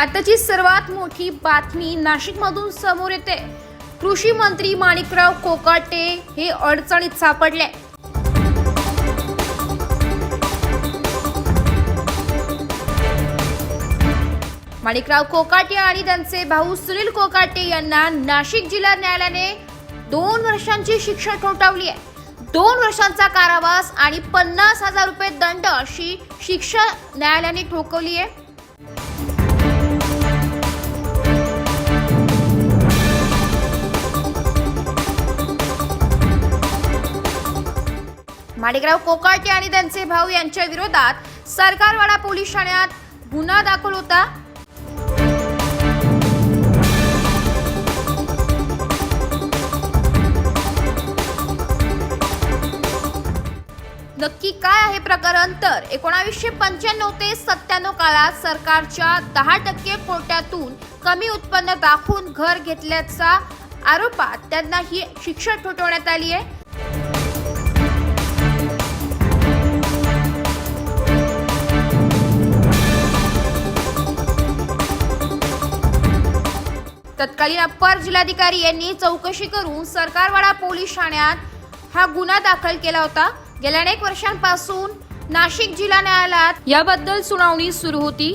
आताची सर्वात मोठी बातमी नाशिकमधून समोर येते. कृषी मंत्री माणिकराव कोकाटे हे अडचणीत सापडले. माणिकराव कोकाटे आणि त्यांचे भाऊ सुनील कोकाटे यांना नाशिक जिल्हा न्यायालयाने दोन वर्षांची शिक्षा ठोठावली आहे. दोन वर्षांचा कारावास आणि पन्नास हजार रुपये दंड अशी शिक्षा न्यायालयाने ठोकवली आहे. माणिकराव कोकाटे आणि त्यांचे भाऊ यांच्या विरोधात सरकारवाडा पोलीस ठाण्यात गुन्हा दाखल होता. नक्की काय आहे प्रकरण? तर एकोणावीसशे पंच्याण्णव ते सत्त्याण्णव काळात सरकारच्या दहा टक्के कोट्यातून कमी उत्पन्न दाखवून घर घेतल्याचा आरोपात त्यांना ही शिक्षा ठोठवण्यात आली आहे. तत्कालीन अप्पर जिल्हाधिकारी यांनी चौकशी करून सरकारवाडा पोलीस ठाण्यात हा गुन्हा दाखल केला होता. गेल्या अनेक वर्षांपासून नाशिक जिल्हा न्यायालयात याबद्दल सुनावणी सुरू होती.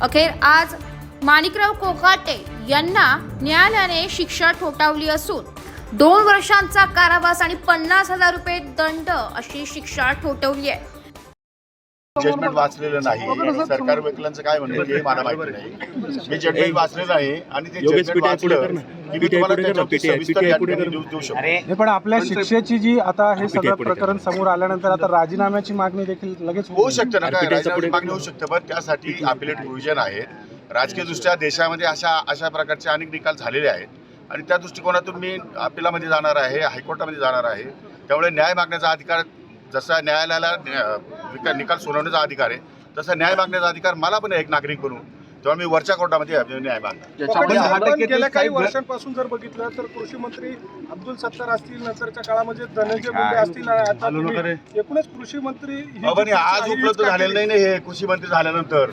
अखेर आज माणिकराव कोकाटे यांना न्यायालयाने शिक्षा ठोठावली असून दोन वर्षांचा कारावास आणि पन्नास हजार रुपये दंड अशी शिक्षा ठोठवली आहे. जजमेंट वाचलेलं नाही. सरकार वकिलांचं काय म्हणणं आहे हे मला माहिती नाही. मी जजमेंट वाचलेलं आहे आणि ते जजमेंट वाचलं ना. की मी PTI तुम्हाला पुढे कर ना, त्याच्यावरती PTI सविस्तर या पुढे ठिकाणी कर. देऊ देऊ शकतो. नाही पण आपल्या शिक्षेची जी आता हे सगळं प्रकरण करा. समोर आल्यानंतर आता राजीनाम्याची मागणी देखील लगेच होऊ शकतं ना काय? RPTI चा राजकारणाची पुढे मागणी होऊ शकतं पण त्यासाठी अपिलेट प्रोव्हिजन आहेत. राजकीय दृष्ट्या देशामध्ये अशा अशा प्रकारचे अनेक निकाल झालेले आहेत. आणि त्या दृष्टिकोनातून मी अपिलामध्ये जाणार आहे हायकोर्टामध्ये जाणार आहे. त्यामुळे न्याय मागण्याचा अधिकार जसा न्यायालयाला न्या- निका- निकाल सुनावण्याचा अधिकार आहे तसा न्याय मागण्याचा अधिकार मला पण आहे एक नागरिक म्हणून. तेव्हा मी वरच्या कोर्टामध्ये न्याय मागणार. गेल्या काही वर्षांपासून जर बघितलं तर कृषी मंत्री अब्दुल सत्तार असतील नंतरच्या काळामध्ये धनंजय मुंडे असतील आता एकूणच कृषी मंत्री आज उपलब्ध का झालेलं? नाही ना हे कृषी मंत्री झाल्यानंतर.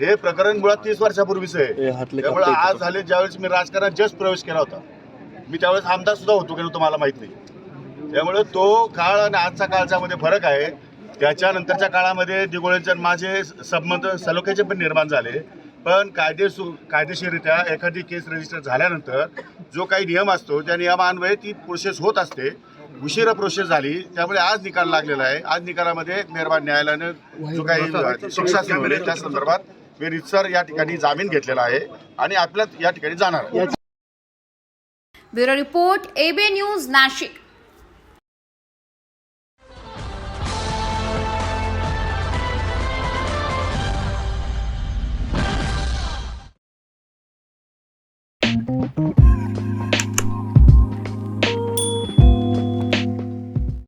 हे प्रकरण मुळात तीस वर्षापूर्वीच आहे. त्यामुळे आज झाले ज्यावेळेस मी राजकारणात जस्ट प्रवेश केला होता. मी त्यावेळेस आमदार सुद्धा होतो की नव्हतं मला माहीत नाही. त्यामुळे तो काळ आणि आजचा काळचा मध्ये फरक आहे. त्याच्यानंतरच्या काळामध्ये दिगोळेचे माझे संबंध सलोख्याचे पण निर्माण झाले. पण कायदेसू कायदेशीररित्या एखादी केस रजिस्टर झाल्यानंतर जो काही नियम असतो त्या नियमान्वये ती प्रोसेस होत असते. उशिरा प्रोसेस झाली. त्यामुळे आज निकाल लागलेला आहे. आज निकालामध्ये मेहरबान न्यायालयानं जो काही शिक्षा सुनावली त्या संदर्भात रितसर या ठिकाणी जामीन घेतलेला आहे आणि आपल्या या ठिकाणी जाणार आहे. Bureau report AB news Nashik